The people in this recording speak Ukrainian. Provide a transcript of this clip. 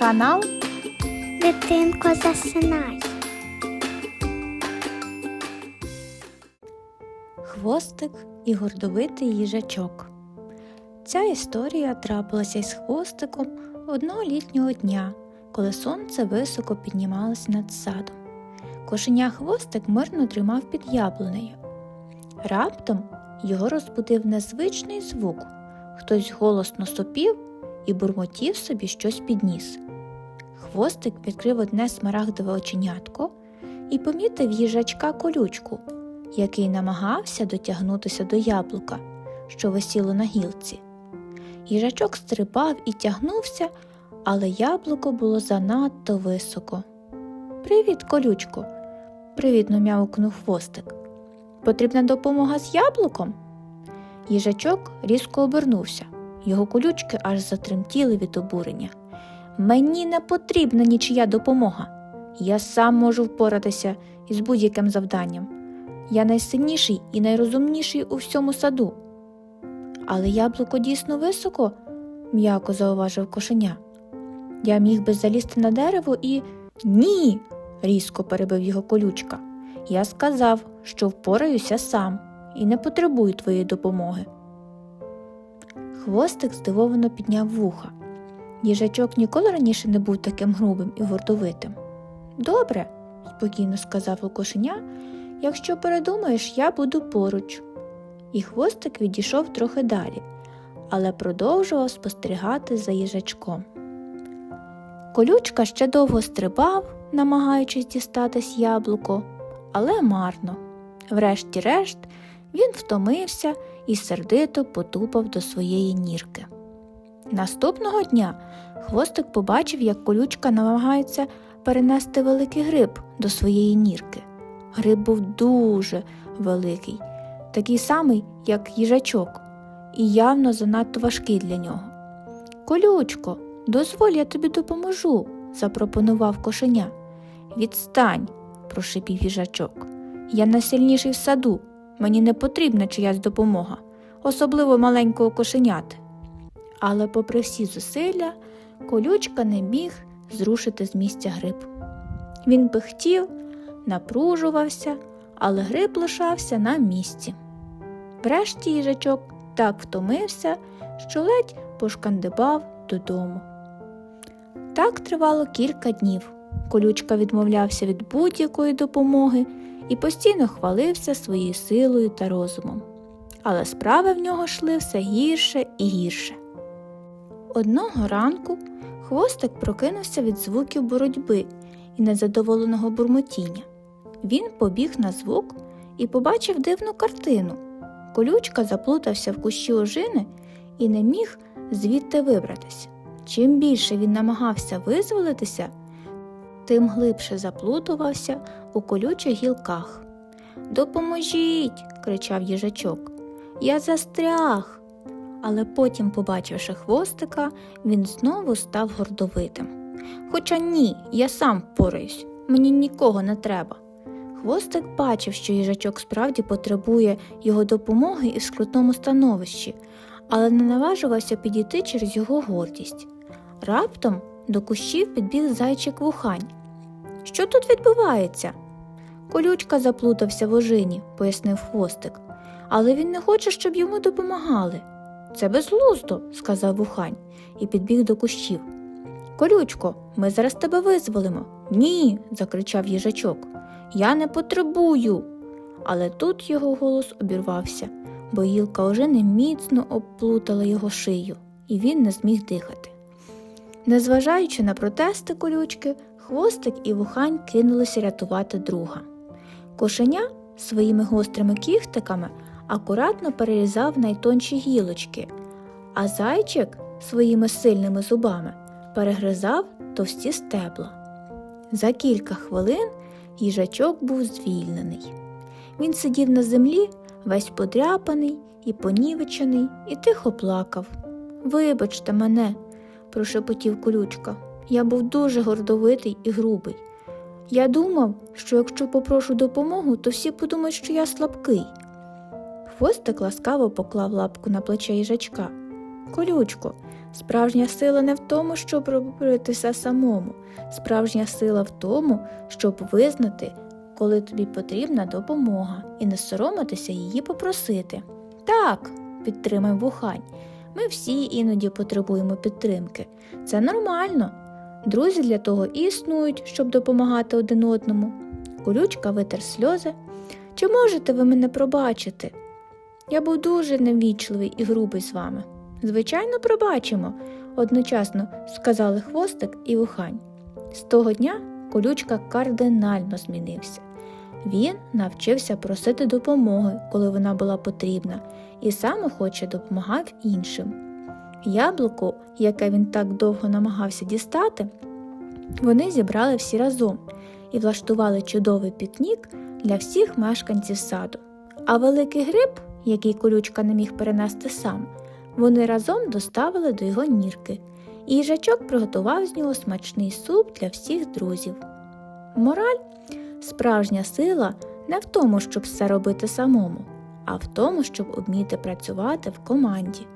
Канал Дитинко засинай. Хвостик і гордовитий їжачок. Ця історія трапилася із хвостиком одного літнього дня, коли сонце високо піднімалося над садом. Кошеня хвостик мирно тримав під яблунею. Раптом його розбудив незвичний звук. Хтось голосно сопів і бурмотів собі щось підніс. Хвостик відкрив одне смарагдове оченятко і помітив їжачка колючку, який намагався дотягнутися до яблука, що висіло на гілці. Їжачок стрибав і тягнувся, але яблуко було занадто високо. Привіт, колючко, привітно м'явкнув хвостик. Потрібна допомога з яблуком? Їжачок різко обернувся. Його колючки аж затремтіли від обурення. Мені не потрібна нічия допомога. Я сам можу впоратися із будь-яким завданням. Я найсильніший і найрозумніший у всьому саду. Але яблуко дійсно високо, м'яко зауважив кошеня. Я міг би залізти на дерево і. Ні. різко перебив його колючка. Я сказав, що впораюся сам і не потребую твоєї допомоги. Хвостик здивовано підняв вуха. Їжачок ніколи раніше не був таким грубим і гордовитим. Добре, спокійно сказав кошеня, якщо передумаєш, я буду поруч. І хвостик відійшов трохи далі, але продовжував спостерігати за їжачком. Колючка ще довго стрибав, намагаючись дістатись яблуко, але марно. Врешті-решт він втомився і сердито потупав до своєї нірки. Наступного дня хвостик побачив, як колючка намагається перенести великий гриб до своєї нірки. Гриб був дуже великий, такий самий, як їжачок, і явно занадто важкий для нього. Колючко, дозволь, я тобі допоможу, запропонував кошеня. Відстань, прошипів їжачок. Я найсильніший в саду, мені не потрібна чиясь допомога, особливо маленького кошеняти. Але, попри всі зусилля, колючка не міг зрушити з місця гриб. Він пихтів, напружувався, але гриб лишався на місці. Врешті їжачок так втомився, що ледь пошкандибав додому. Так тривало кілька днів. Колючка відмовлявся від будь-якої допомоги і постійно хвалився своєю силою та розумом. Але справи в нього йшли все гірше і гірше. Одного ранку хвостик прокинувся від звуків боротьби і незадоволеного бурмотіння. Він побіг на звук і побачив дивну картину. Колючка заплутався в кущі ожини і не міг звідти вибратися. Чим більше він намагався визволитися, тим глибше заплутувався у колючих гілках. Допоможіть. кричав їжачок. Я застряг. Але потім, побачивши хвостика, він знову став гордовитим. Хоча ні, я сам впораюсь, мені нікого не треба. Хвостик бачив, що їжачок справді потребує його допомоги і в скрутному становищі, але не наважувався підійти через його гордість. Раптом до кущів підбіг зайчик вухань. Що тут відбувається? Колючка заплутався в ожині, пояснив хвостик, але він не хоче, щоб йому допомагали. Це безглуздо, сказав вухань і підбіг до кущів. Колючко, ми зараз тебе визволимо. Ні, закричав їжачок. Я не потребую. Але тут його голос обірвався, бо гілка ожини міцно обплутала його шию, і він не зміг дихати. Незважаючи на протести колючки, хвостик і вухань кинулися рятувати друга. Кошеня своїми гострими кіхтиками акуратно перерізав найтонші гілочки, а зайчик своїми сильними зубами перегризав товсті стебла. За кілька хвилин їжачок був звільнений. Він сидів на землі, весь подряпаний і понівечений, і тихо плакав. Вибачте мене, прошепотів колючка. Я був дуже гордовитий і грубий. Я думав, що якщо попрошу допомогу, то всі подумають, що я слабкий. Хвостик ласкаво поклав лапку на плече їжачка. Колючко, Справжня сила не в тому, щоб робити все самому. Справжня сила в тому, щоб визнати, коли тобі потрібна допомога, і не соромитися її попросити. Так, підтримай вухань. Ми всі іноді потребуємо підтримки. Це нормально. Друзі для того і існують, щоб допомагати один одному. Колючка витер сльози. Чи можете ви мене пробачити? Я був дуже невічливий і грубий з вами. Звичайно, пробачимо, одночасно сказали хвостик і вухань. З того дня колючка кардинально змінився. Він навчився просити допомоги, коли вона була потрібна, і сам охоче допомагав іншим. Яблуко, яке він так довго намагався дістати, вони зібрали всі разом і влаштували чудовий пікнік для всіх мешканців саду. А великий гриб, який колючка не міг перенести сам, вони разом доставили до його нірки, і їжачок приготував з нього смачний суп для всіх друзів. Мораль справжня сила не в тому, щоб все робити самому, а в тому, щоб вміти працювати в команді.